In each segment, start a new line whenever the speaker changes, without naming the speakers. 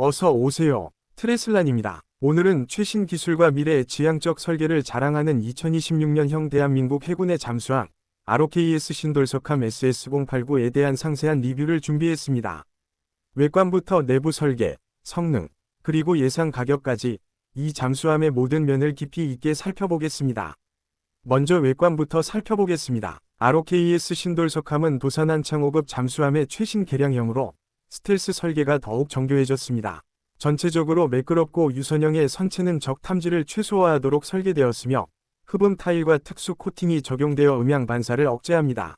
어서 오세요. 트레슬란입니다. 오늘은 최신 기술과 미래의 지향적 설계를 자랑하는 2026년형 대한민국 해군의 잠수함 ROKS 신돌석함 SS089에 대한 상세한 리뷰를 준비했습니다. 외관부터 내부 설계, 성능, 그리고 예상 가격까지 이 잠수함의 모든 면을 깊이 있게 살펴보겠습니다. 먼저 외관부터 살펴보겠습니다. ROKS 신돌석함은 도산 한 창호급 잠수함의 최신 개량형으로 스텔스 설계가 더욱 정교해졌습니다. 전체적으로 매끄럽고 유선형의 선체는 적 탐지를 최소화하도록 설계되었으며 흡음 타일과 특수 코팅이 적용되어 음향 반사를 억제합니다.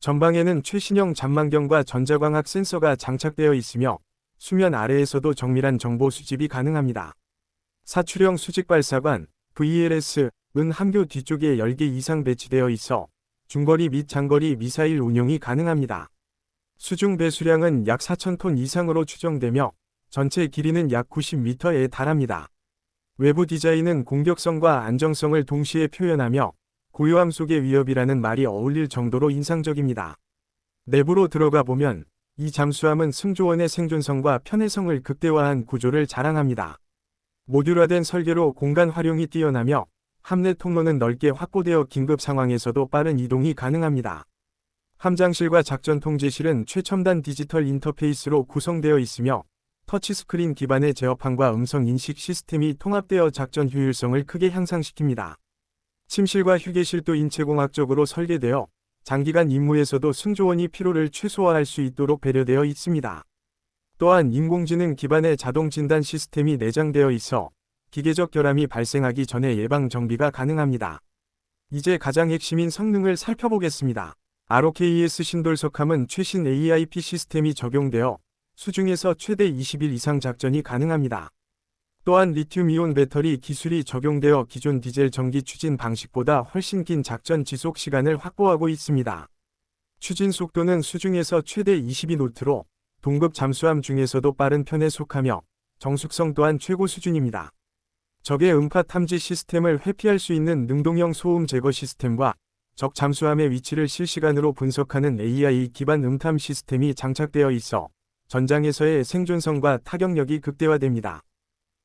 전방에는 최신형 잠망경과 전자광학 센서가 장착되어 있으며 수면 아래에서도 정밀한 정보 수집이 가능합니다. 사출형 수직 발사관 VLS-은 함교 뒤쪽에 10개 이상 배치되어 있어 중거리 및 장거리 미사일 운용이 가능합니다. 수중 배수량은 약 4,000톤 이상으로 추정되며 전체 길이는 약 90m에 달합니다. 외부 디자인은 공격성과 안정성을 동시에 표현하며 고요함 속의 위협이라는 말이 어울릴 정도로 인상적입니다. 내부로 들어가 보면 이 잠수함은 승조원의 생존성과 편의성을 극대화한 구조를 자랑합니다. 모듈화된 설계로 공간 활용이 뛰어나며 함내 통로는 넓게 확보되어 긴급 상황에서도 빠른 이동이 가능합니다. 함장실과 작전 통제실은 최첨단 디지털 인터페이스로 구성되어 있으며 터치스크린 기반의 제어판과 음성 인식 시스템이 통합되어 작전 효율성을 크게 향상시킵니다. 침실과 휴게실도 인체공학적으로 설계되어 장기간 임무에서도 승조원이 피로를 최소화할 수 있도록 배려되어 있습니다. 또한 인공지능 기반의 자동 진단 시스템이 내장되어 있어 기계적 결함이 발생하기 전에 예방 정비가 가능합니다. 이제 가장 핵심인 성능을 살펴보겠습니다. ROKS 신돌석함은 최신 AIP 시스템이 적용되어 수중에서 최대 20일 이상 작전이 가능합니다. 또한 리튬이온 배터리 기술이 적용되어 기존 디젤 전기 추진 방식보다 훨씬 긴 작전 지속 시간을 확보하고 있습니다. 추진 속도는 수중에서 최대 22노트로 동급 잠수함 중에서도 빠른 편에 속하며 정숙성 또한 최고 수준입니다. 적의 음파 탐지 시스템을 회피할 수 있는 능동형 소음 제거 시스템과 적 잠수함의 위치를 실시간으로 분석하는 AI 기반 음탐 시스템이 장착되어 있어 전장에서의 생존성과 타격력이 극대화됩니다.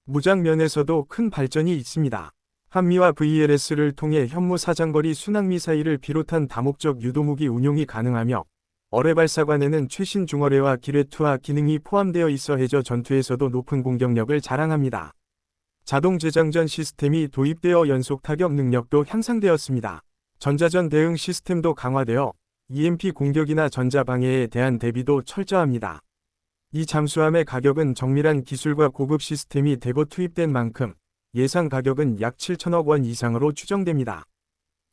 무장 면에서도 큰 발전이 있습니다. 한미와 VLS를 통해 현무 사장거리 순항미사일을 비롯한 다목적 유도무기 운용이 가능하며 어뢰 발사관에는 최신 중어뢰와 기뢰투하 기능이 포함되어 있어 해저 전투에서도 높은 공격력을 자랑합니다. 자동 재장전 시스템이 도입되어 연속 타격 능력도 향상되었습니다. 전자전 대응 시스템도 강화되어 EMP 공격이나 전자방해에 대한 대비도 철저합니다. 이 잠수함의 가격은 정밀한 기술과 고급 시스템이 대거 투입된 만큼 예상 가격은 약 7천억 원 이상으로 추정됩니다.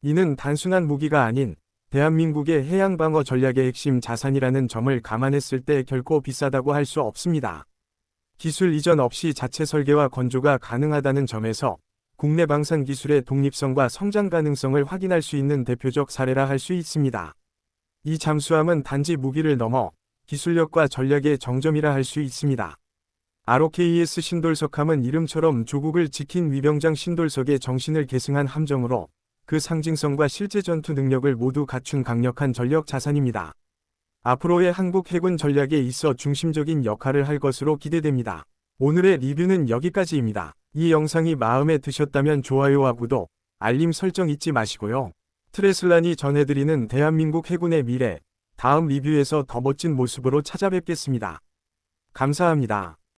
이는 단순한 무기가 아닌 대한민국의 해양방어 전략의 핵심 자산이라는 점을 감안했을 때 결코 비싸다고 할 수 없습니다. 기술 이전 없이 자체 설계와 건조가 가능하다는 점에서 국내 방산 기술의 독립성과 성장 가능성을 확인할 수 있는 대표적 사례라 할 수 있습니다. 이 잠수함은 단지 무기를 넘어 기술력과 전략의 정점이라 할 수 있습니다. ROKS 신돌석함은 이름처럼 조국을 지킨 위병장 신돌석의 정신을 계승한 함정으로 그 상징성과 실제 전투 능력을 모두 갖춘 강력한 전력 자산입니다. 앞으로의 한국 해군 전략에 있어 중심적인 역할을 할 것으로 기대됩니다. 오늘의 리뷰는 여기까지입니다. 이 영상이 마음에 드셨다면 좋아요와 구독, 알림 설정 잊지 마시고요. 트레슬란이 전해드리는 대한민국 해군의 미래, 다음 리뷰에서 더 멋진 모습으로 찾아뵙겠습니다. 감사합니다.